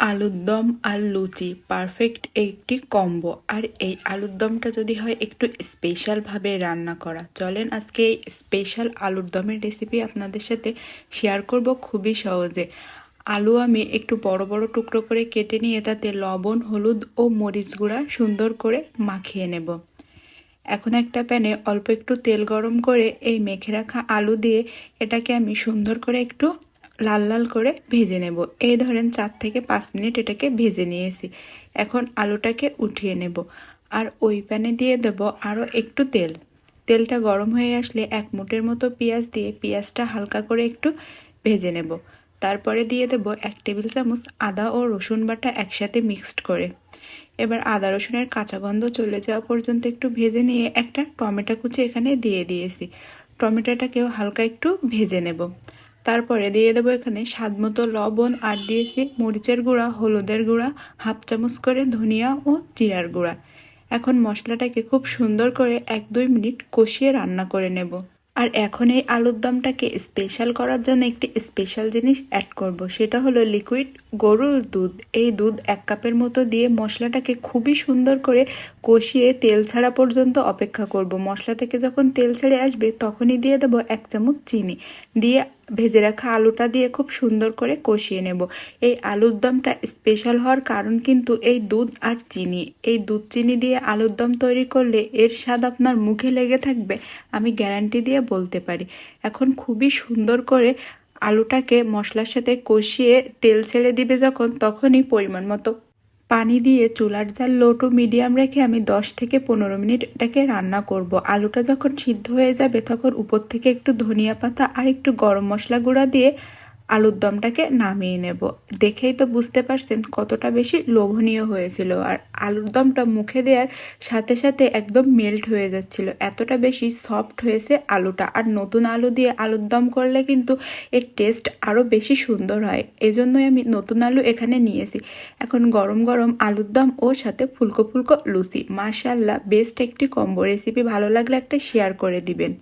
আলুর দম আর লুচি পারফেক্ট একটি কম্বো আর এই আলুর দমটা যদি হয় একটু স্পেশালভাবে রান্না করা। চলেন আজকে এই স্পেশাল আলুর দমের রেসিপি আপনাদের সাথে শেয়ার করব খুবই সহজে। আলু আমি একটু বড় বড় টুকরো করে কেটে নিয়ে তাতে লবণ, হলুদ ও মরিচ গুঁড়া সুন্দর করে মাখিয়ে নেব। এখন একটা প্যানে অল্প একটু তেল গরম করে এই মেখে রাখা আলু দিয়ে এটাকে আমি সুন্দর করে একটু লাল লাল করে ভেজে নেব। এই ধরেন চার থেকে পাঁচ মিনিট এটাকে ভেজে নিয়েছি। এখন আলুটাকে উঠিয়ে নেব। আর ওই প্যানে দিয়ে দেব আরও একটু তেল। তেলটা গরম হয়ে আসলে এক মুটের মতো পেঁয়াজ দিয়ে পেঁয়াজটা হালকা করে একটু ভেজে নেব। তারপরে দিয়ে দেব এক টেবিল চামচ আদা ও রসুন বাটা একসাথে মিক্সড করে। এবার আদা রসুনের কাঁচা গন্ধ চলে যাওয়া পর্যন্ত একটু ভেজে নিয়ে একটা টমেটো কুচি এখানে দিয়ে দিয়েছি। টমেটোটাকেও হালকা একটু ভেজে নেব। তারপরে দিয়ে দেবো এখানে স্বাদ মতো লবণ আর দিয়েছি মরিচের গুঁড়া, হলুদের গুঁড়া, হাফ চামচ করে ধনিয়া ও জিরার গুঁড়া। এখন মশলাটাকে খুব সুন্দর করে এক দুই মিনিট কষিয়ে রান্না করে নেব। আর এখন এই আলুর দমটাকে স্পেশাল করার জন্য একটি স্পেশাল জিনিস অ্যাড করব। সেটা হলো লিকুইড গরুর দুধ। এই দুধ এক কাপের মতো দিয়ে মশলাটাকে খুবই সুন্দর করে কষিয়ে তেল ছাড়া পর্যন্ত অপেক্ষা করব। মশলা থেকে যখন তেল ছেড়ে আসবে, তখনই দিয়ে দেবো এক চামচ চিনি। দিয়ে ভেজে রাখা আলুটা দিয়ে খুব সুন্দর করে কষিয়ে নেব। এই আলুর দমটা স্পেশাল হওয়ার কারণ কিন্তু এই দুধ আর চিনি। এই দুধ চিনি দিয়ে আলুর দম তৈরি করলে এর স্বাদ আপনার মুখে লেগে থাকবে, আমি গ্যারান্টি দিয়ে বলতে পারি। এখন খুবই সুন্দর করে আলুটাকে মশলার সাথে কষিয়ে তেল ছেড়ে দিবে যখন, তখনই পরিমাণ মতো পানি দিয়ে চুলার জাল লো টু মিডিয়াম রেখে আমি দশ থেকে পনেরো মিনিট এটাকে রান্না করব। আলুটা যখন সিদ্ধ হয়ে যাবে তখন উপর থেকে একটু ধনিয়া পাতা আর একটু গরম মশলা গুঁড়া দিয়ে আলুর দমটাকে নামিয়ে নেব। দেখেই তো বুঝতে পারছেন কতটা বেশি লোভনীয় হয়েছিল। আর আলুর দমটা মুখে দেওয়ার সাথে সাথে একদম মেল্ট হয়ে যাচ্ছিল। এতটা বেশি সফট হয়েছে আলুটা। আর নতুন আলু দিয়ে আলুর দম করলে কিন্তু এর টেস্ট আরও বেশি সুন্দর হয়। এজন্যই আমি নতুন আলু এখানে নিয়েছি। এখন গরম গরম আলুর দম ও সাথে ফুলকো ফুলকো লুচি। মাশাল্লাহ বেস্ট একটি কম্বো রেসিপি ভালো লাগলে একটা শেয়ার করে দিবেন।